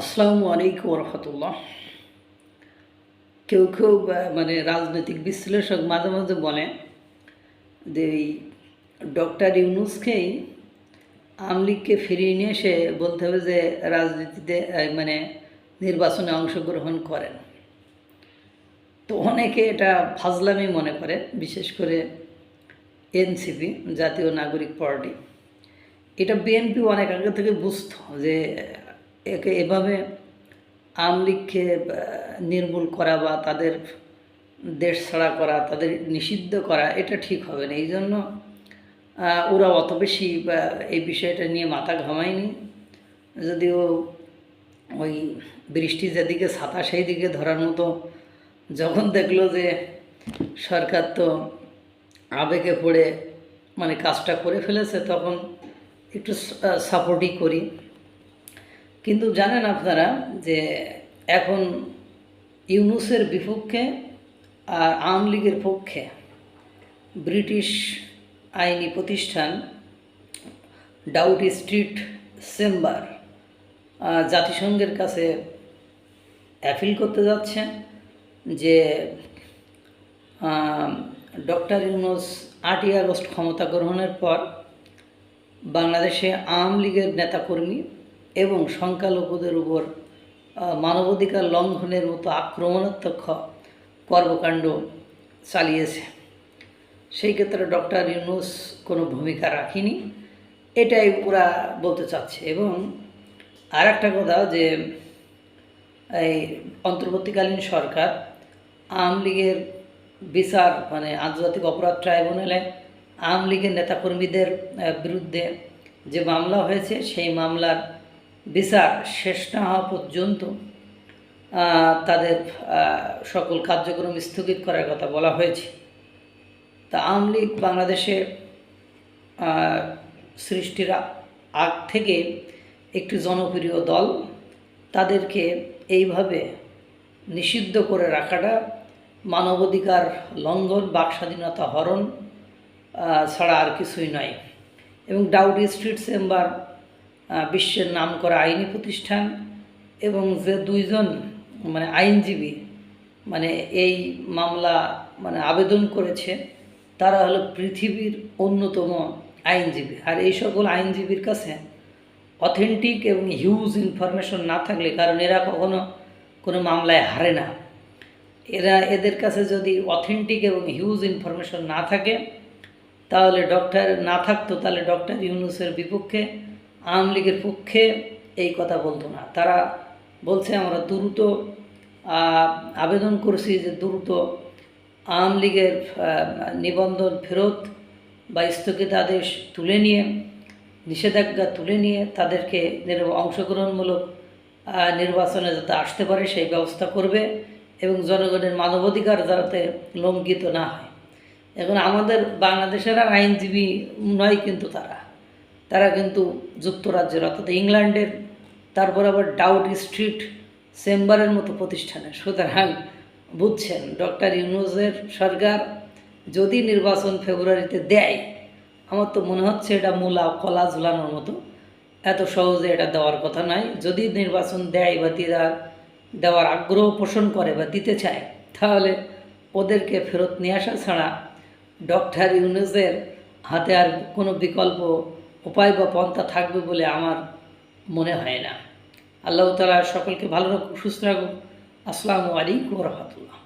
আসসালামু আলাইকুম রহমতুল্লাহ কেউ কেউ মানে রাজনৈতিক বিশ্লেষক মাঝে মাঝে বলে যে এই ডক্টর ইউনুসকেই আমলিগকে ফিরিয়ে নিয়ে এসে বলতে হবে যে রাজনীতিতে মানে নির্বাচনে অংশগ্রহণ করেন। তো অনেকে এটা ফাজলামি মনে করে, বিশেষ করে এনসিপি, জাতীয় নাগরিক পার্টি। এটা বিএনপি অনেক আগে থেকে বুঝত যে একে এভাবে লীগকে নির্মূল করা বা তাদের দেশ ছাড়া করা, তাদের নিষিদ্ধ করা, এটা ঠিক হবে না। এই জন্য ওরা অত বেশি এই বিষয়টা নিয়ে মাথা ঘামায়নি। যদিও ওই বৃষ্টি যেদিকে, ছাতা সেই দিকে ধরার মতো যখন দেখল যে সরকার তো আবেগে পড়ে মানে কাজটা করে ফেলেছে, তখন একটু সাপোর্টই করি। কিন্তু জানেন আপনারা যে এখন ইউনুসের বিপক্ষে আর আওয়ামী লীগের পক্ষে ব্রিটিশ আইনি প্রতিষ্ঠান ডাউটি স্ট্রিট চেম্বার জাতিসংঘের কাছে অ্যাপিল করতে যাচ্ছে যে ডক্টর ইউনুস আটই আগস্ট ক্ষমতা গ্রহণের পর বাংলাদেশে আওয়ামী লীগের নেতাকর্মী এবং সংখ্যালঘুদের উপর মানবাধিকার লঙ্ঘনের মতো আক্রমণাত্মক কর্মকাণ্ড চালিয়েছে। সেই ক্ষেত্রে ডক্টর ইউনুস কোনো ভূমিকা রাখিনি। এটাই ওরা বলতে চাচ্ছে। এবং আর একটা কথা যে, এই অন্তর্বর্তীকালীন সরকার আওয়ামী লীগের বিচার মানে আন্তর্জাতিক অপরাধ ট্রাইব্যুনালে আওয়ামী লীগের নেতাকর্মীদের বিরুদ্ধে যে মামলা হয়েছে, সেই মামলার বিচার শেষ না হওয়া পর্যন্ত তাদের সকল কার্যক্রম স্থগিত করার কথা বলা হয়েছে। তা আওয়ামী লীগ বাংলাদেশে সৃষ্টির আগ থেকে একটি জনপ্রিয় দল, তাদেরকে এইভাবে নিষিদ্ধ করে রাখাটা মানবাধিকার লঙ্ঘন, বাক স্বাধীনতা হরণ ছাড়া আর কিছুই নয়। এবং ডাউডি স্ট্রিট চেম্বার বিশ্বের নাম করা আইনি প্রতিষ্ঠান এবং যে দুইজন মানে আইনজীবী মানে এই মামলা মানে আবেদন করেছে, তারা হলো পৃথিবীর অন্যতম আইনজীবী। আর এই সকল আইনজীবীর কাছে অথেন্টিক এবং হিউজ ইনফরমেশন না থাকলে, কারণ এরা কখনো কোনো মামলায় হারে না। এরা এদের কাছে যদি অথেন্টিক এবং হিউজ ইনফরমেশন না থাকে, তাহলে ডক্টর না থাকতো, তাহলে ডক্টর ইউনুসের বিপক্ষে আওয়ামী লীগের পক্ষে এই কথা বলতো না। তারা বলছে, আমরা দ্রুত আবেদন করছি যে দ্রুত আওয়ামী লীগের নিবন্ধন ফেরত বা স্থগিতাদেশ তুলে নিয়ে, নিষেধাজ্ঞা তুলে নিয়ে তাদেরকে অংশগ্রহণমূলক নির্বাচনে যাতে আসতে পারে, সেই ব্যবস্থা করবে এবং জনগণের মানবাধিকার যাতে লঙ্ঘিত না হয়। এখন আমাদের বাংলাদেশের আইনজীবী নয় কিন্তু তারা। তারা কিন্তু যুক্তরাজ্যের, অর্থাৎ ইংল্যান্ডের, তারপর আবার ডাউট স্ট্রিট চেম্বারের মতো প্রতিষ্ঠানে। সুতরাং বুঝছেন, ডক্টর ইউনুসের সরকার যদি নির্বাচন ফেব্রুয়ারিতে দেয়, আমার তো মনে হচ্ছে এটা মূলা কলা ঝুলানোর মতো। এত সহজে এটা দেওয়ার কথা নয়। যদি নির্বাচন দেয় বা দিদার দেওয়ার আগ্রহ পোষণ করে বা দিতে চায়, তাহলে ওদেরকে ফেরত নিয়ে আসা ছাড়া ডক্টর ইউনুসের হাতে আর কোনো বিকল্প উপায় বা পন্থা থাকবে বলে আমার মনে হয় না। আল্লাহ তালা সকলকে ভালো রাখুক, সুস্থ রাখুক। আসসালামু আলাইকুম রহমতুল্লাহ।